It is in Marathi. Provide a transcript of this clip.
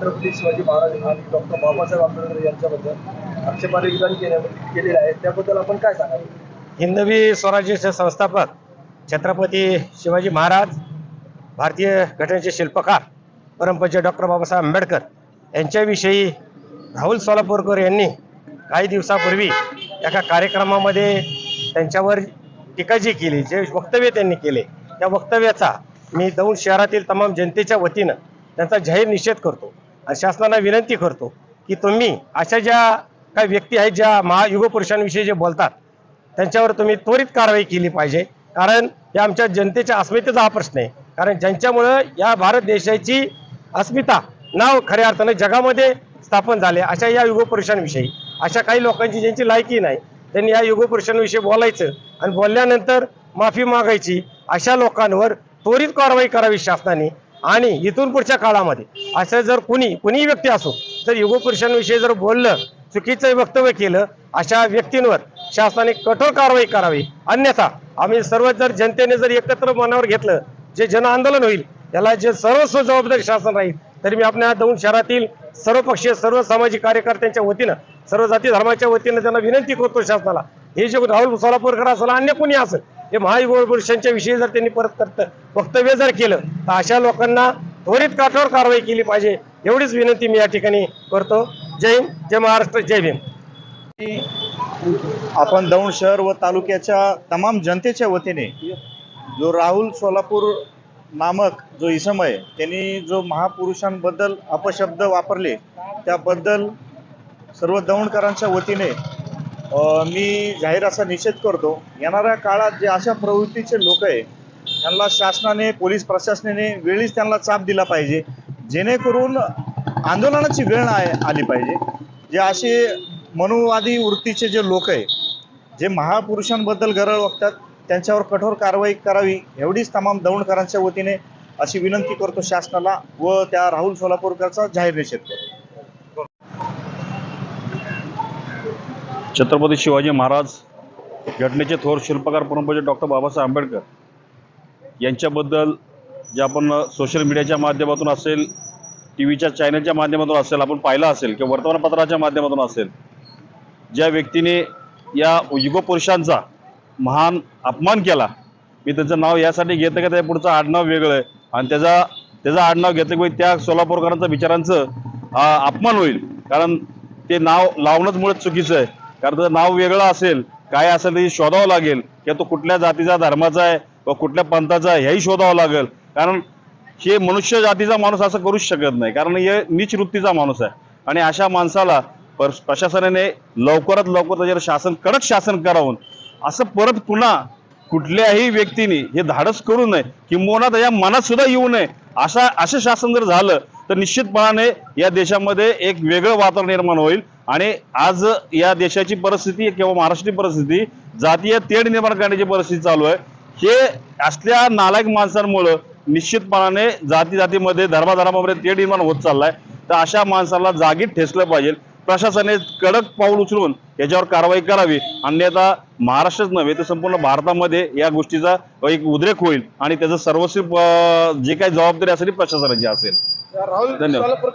छत्रपती शिवाजी महाराज आणि डॉक्टर बाबासाहेब आंबेडकर यांच्याबद्दल आक्षेपार्ह विधान केलेलं आहे त्याबद्दल आपण काय सांगाल? हिंदवी स्वराज्याचे संस्थापक छत्रपती शिवाजी महाराज भारतीय घटनेचे शिल्पकार परमपंच डॉक्टर बाबासाहेब आंबेडकर यांच्याविषयी राहुल सोलापूरकर यांनी काही दिवसापूर्वी एका कार्यक्रमामध्ये त्यांच्यावर टीका जी केली जे वक्तव्य त्यांनी केले त्या वक्तव्याचा मी दौंड शहरातील तमाम जनतेच्या वतीनं त्यांचा जाहीर निषेध करतो. शासनाला विनंती करतो की तुम्ही अशा ज्या काही व्यक्ती आहेत ज्या महायुगपुरुषांविषयी जे बोलतात त्यांच्यावर तुम्ही त्वरित कारवाई केली पाहिजे. कारण या आमच्या जनतेच्या अस्मितेचा हा प्रश्न आहे. कारण ज्यांच्यामुळं या भारत देशाची अस्मिता नाव खऱ्या अर्थानं जगामध्ये स्थापन झाले अशा या युगपुरुषांविषयी अशा काही लोकांची ज्यांची लायकी नाही त्यांनी या युगपुरुषांविषयी बोलायचं आणि बोलल्यानंतर माफी मागायची. अशा लोकांवर त्वरित कारवाई करावी शासनाने. आणि इथून पुढच्या काळामध्ये असं जर कुणी कुणीही व्यक्ती असो जर युगपुरुषांविषयी जर बोललं चुकीचं वक्तव्य केलं अशा व्यक्तींवर शासनाने कठोर कारवाई करावी. अन्यथा आम्ही सर्व जर जनतेने जर एकत्र मनावर घेतलं जे जन आंदोलन होईल याला जे सर्वस्व जबाबदारी शासन राहील तरी मी आपल्या दौंड शहरातील सर्व पक्षीय सर्व सामाजिक कार्यकर्त्यांच्या वतीनं सर्व जाती धर्माच्या वतीनं त्यांना विनंती करतो शासनाला. हे जे राहुल सोलापूरकर असेल अन्य कोणी असेल हे महायुगपुरुषांच्या विषयी जर त्यांनी परत करत वक्तव्य जर केलं तर अशा लोकांना त्वरित काठोर कारवाई केली पाहिजे एवढीच विनंती मी या ठिकाणी करतो. जय हिंद जय महाराष्ट्र जय भीम. आपण दौंड शहर व तालुक्याच्या तमाम जनतेच्या वतीने जो राहुल सोलापूर नामक जो इसम आहे त्यांनी जो महापुरुषांबद्दल अपशब्द वापरले त्याबद्दल सर्व दौंडकरांच्या वतीने मी जाहीर असा निषेध करतो येणाऱ्या काळात जे अशा प्रवृत्तीचे लोक आहे त्यांना शासनाने पोलीस प्रशासनाने वेळीच त्यांना चाप दिला पाहिजे. जेणेकरून आंदोलनाची वेळ आली पाहिजे. जे असे मनुवादी वृत्तीचे जे लोक आहे जे महापुरुषांबद्दल गरळ वागतात त्यांच्यावर कठोर कारवाई करावी एवढीच तमाम दौंडकरांच्या वतीने अशी विनंती करतो शासनाला व त्या राहुल सोलापूरकरचा जाहीर निषेध करतो. छत्रपती शिवाजी महाराज घटनेचे थोर शिल्पकार परमपूज्य डॉक्टर बाबासाहेब आंबेडकर यांच्याबद्दल जे आपण सोशल मीडियाच्या माध्यमातून असेल टी व्हीच्या चॅनलच्या माध्यमातून असेल आपण पाहिलं असेल किंवा वर्तमानपत्राच्या माध्यमातून असेल ज्या व्यक्तीने या युगपुरुषांचा महान अपमान केला. मी त्याचं नाव यासाठी घेतं का? त्या पुढचं आडनाव वेगळं आहे. आणि त्याचा त्याचं आडनाव घेतलं की त्या सोलापूरकरांचं विचारांचं अपमान होईल. कारण ते नाव लावणंच मुळेच चुकीचं आहे. कारण त्याचं नाव वेगळं असेल काय असेल ते शोधावं लागेल. किंवा तो कुठल्या जातीचा धर्माचा आहे व कुठल्या पंथाचा आहे हेही शोधावं लागेल. कारण हे मनुष्य जातीचा माणूस असं करूच शकत नाही. कारण हे नीच वृत्तीचा माणूस आहे. आणि अशा माणसाला प्रशासनाने लवकरात लवकर त्याच्यावर शासन कडक शासन करावून असं परत पुन्हा कुठल्याही व्यक्तीने हे धाडस करू नये किंबहुना त्याच्या मनात सुद्धा येऊ नये. अशा असं शासन जर झालं तर निश्चितपणाने या देशामध्ये एक वेगळं वातावरण निर्माण होईल. आणि आज या देशाची परिस्थिती किंवा महाराष्ट्राची परिस्थिती जातीय तेढ निर्माण करण्याची परिस्थिती चालू आहे. हे असल्या नालायक माणसांमुळं निश्चितपणाने जाती जातीमध्ये धर्माधर्मामध्ये तेढ निर्माण होत चाललाय. तर अशा माणसाला जागीत ठेचलं पाहिजे. प्रशासनाने कडक पाऊल उचलून याच्यावर कारवाई करावी. अन्यथा महाराष्ट्रच नव्हे तर संपूर्ण भारतामध्ये या गोष्टीचा एक उद्रेक होईल. आणि त्याचं सर्वस्वी जे काही जबाबदारी असेल ती प्रशासनाची असेल. राहुल धन्यवाद.